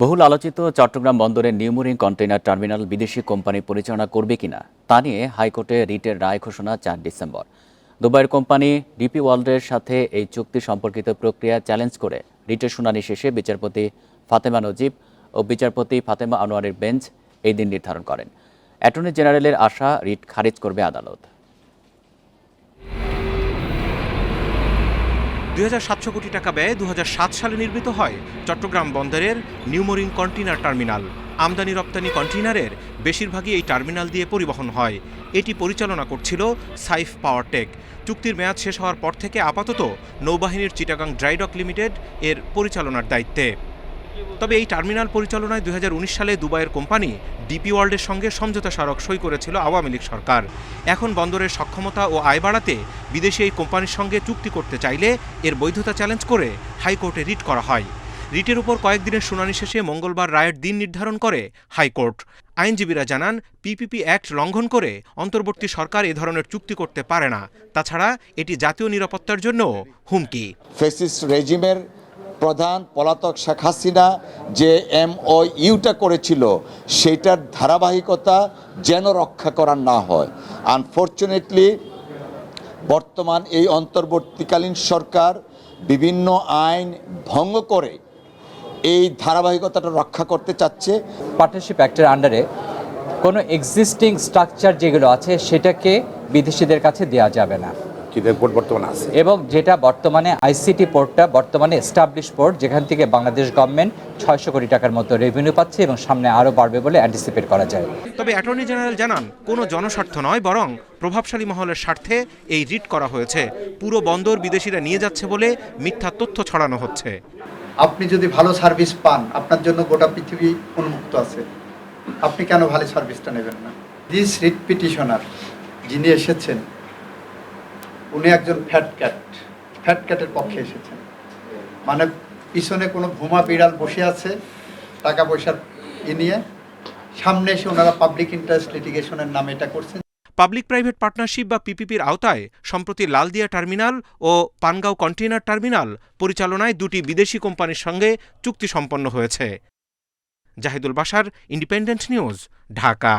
বহুল আলোচিত চট্টগ্রাম বন্দরের নিউমোরিং কন্টেইনার টার্মিনাল বিদেশি কোম্পানি পরিচালনা করবে কিনা, তা নিয়ে হাইকোর্টে রিটের রায় ঘোষণা চার ডিসেম্বর। দুবাইয়ের কোম্পানি ডিপি ওয়ার্ল্ডের সাথে এই চুক্তি সম্পর্কিত প্রক্রিয়া চ্যালেঞ্জ করে রিটের শুনানি শেষে বিচারপতি ফাতেমা নজিব ও বিচারপতি ফাতেমা আনোয়ারের বেঞ্চ এই দিন নির্ধারণ করেন। অ্যাটর্নি জেনারেলের আশা, রিট খারিজ করবে আদালত। দু হাজার সাতশো কোটি টাকা ব্যয়ে দু হাজার সাত সালে নির্মিত হয় চট্টগ্রাম বন্দরের নিউমোরিং কন্টেনার টার্মিনাল। আমদানি রপ্তানি কন্টেনারের বেশিরভাগই এই টার্মিনাল দিয়ে পরিবহন হয়। এটি পরিচালনা করছিল সাইফ পাওয়ার টেক। চুক্তির মেয়াদ শেষ হওয়ার পর থেকে আপাতত নৌবাহিনীর চিটাগাং ড্রাইডক লিমিটেড এর পরিচালনার দায়িত্বে। তবে এই টার্মিনাল পরিচালনায় দুই হাজার উনিশ সালে দুবাইয়ের কোম্পানি ডিপি ওয়ার্ল্ডের সঙ্গে সমঝোতা স্মারক সই করেছিল আওয়ামী লীগ সরকার। এখন বন্দরের সক্ষমতা ও আয় বাড়াতে বিদেশি এই কোম্পানির সঙ্গে চুক্তি করতে চাইলে এর বৈধতা চ্যালেঞ্জ করে হাইকোর্টে রিট করা হয়। রিটের উপর কয়েকদিনের শুনানি শেষে মঙ্গলবার রায়ের দিন নির্ধারণ করে হাইকোর্ট। আইনজীবীরা জানান, পিপিপি অ্যাক্ট লঙ্ঘন করে অন্তর্বর্তী সরকার এ ধরনের চুক্তি করতে পারে না। তাছাড়া এটি জাতীয় নিরাপত্তার জন্য হুমকি। ফেসিস্ট রেজিমের প্রধান পলাতক শেখ হাসিনা যে এম ও ইউটা করেছিল সেটার ধারাবাহিকতা যেন রক্ষা করার না হয়। আনফর্চুনেটলি বর্তমান এই অন্তর্বর্তীকালীন সরকার বিভিন্ন আইন ভঙ্গ করে এই ধারাবাহিকতাটা রক্ষা করতে চাচ্ছে। পার্টনারশিপ অ্যাক্টের আন্ডারে কোনো এক্সিস্টিং স্ট্রাকচার যেগুলো আছে, সেটাকে বিদেশিদের কাছে দেওয়া যাবে না। কি রিপোর্ট বর্তমানে আছে? এবং যেটা বর্তমানে আইসিটি পোর্টটা বর্তমানে এস্টাবলিশ পোর্ট যেখান থেকে বাংলাদেশ গভর্নমেন্ট ছয়শো কোটি টাকার মতো রেভিনিউ পাচ্ছে এবং সামনে আরও বাড়বে বলে অ্যান্টিসিপেট করা যায়। তবে অ্যাটর্নি জেনারেল জানান কোনো জনস্বার্থ নয় বরং প্রভাবশালী মহলের স্বার্থে এই রিট করা হয়েছে। পুরো বন্দর বিদেশিরা নিয়ে যাচ্ছে বলে মিথ্যা তথ্য ছড়ানো হচ্ছে। আপনি যদি ভালো সার্ভিস পান আপনার জন্য গোটা পৃথিবী উন্মুক্ত আছে। আপনি কেন ভালো সার্ভিসটা নেবেন না? দিস রিট পিটিশনার যিনি এসেছেন উনি একজন ফ্যাট ক্যাট ফ্যাট ক্যাটের পক্ষে এসেছেন। মানে পিছনে কোনো ভুমা বিড়াল বসে আছে, টাকা পয়সার ই নিয়ে। সামনে এসে ওনারা পাবলিক ইন্টারেস্ট লিটিগেশনের নামে এটা করছেন। পাবলিক প্রাইভেট পার্টনারশিপ বা পিপিপির আওতায় সম্প্রতি লালদিয়া টার্মিনাল ও পানগাঁও কন্টেইনার টার্মিনাল পরিচালনায় দুটি বিদেশি কোম্পানির সঙ্গে চুক্তি সম্পন্ন হয়েছে। জাহিদুল বাসার ইন্ডিপেন্ডেন্ট নিউজ ঢাকা।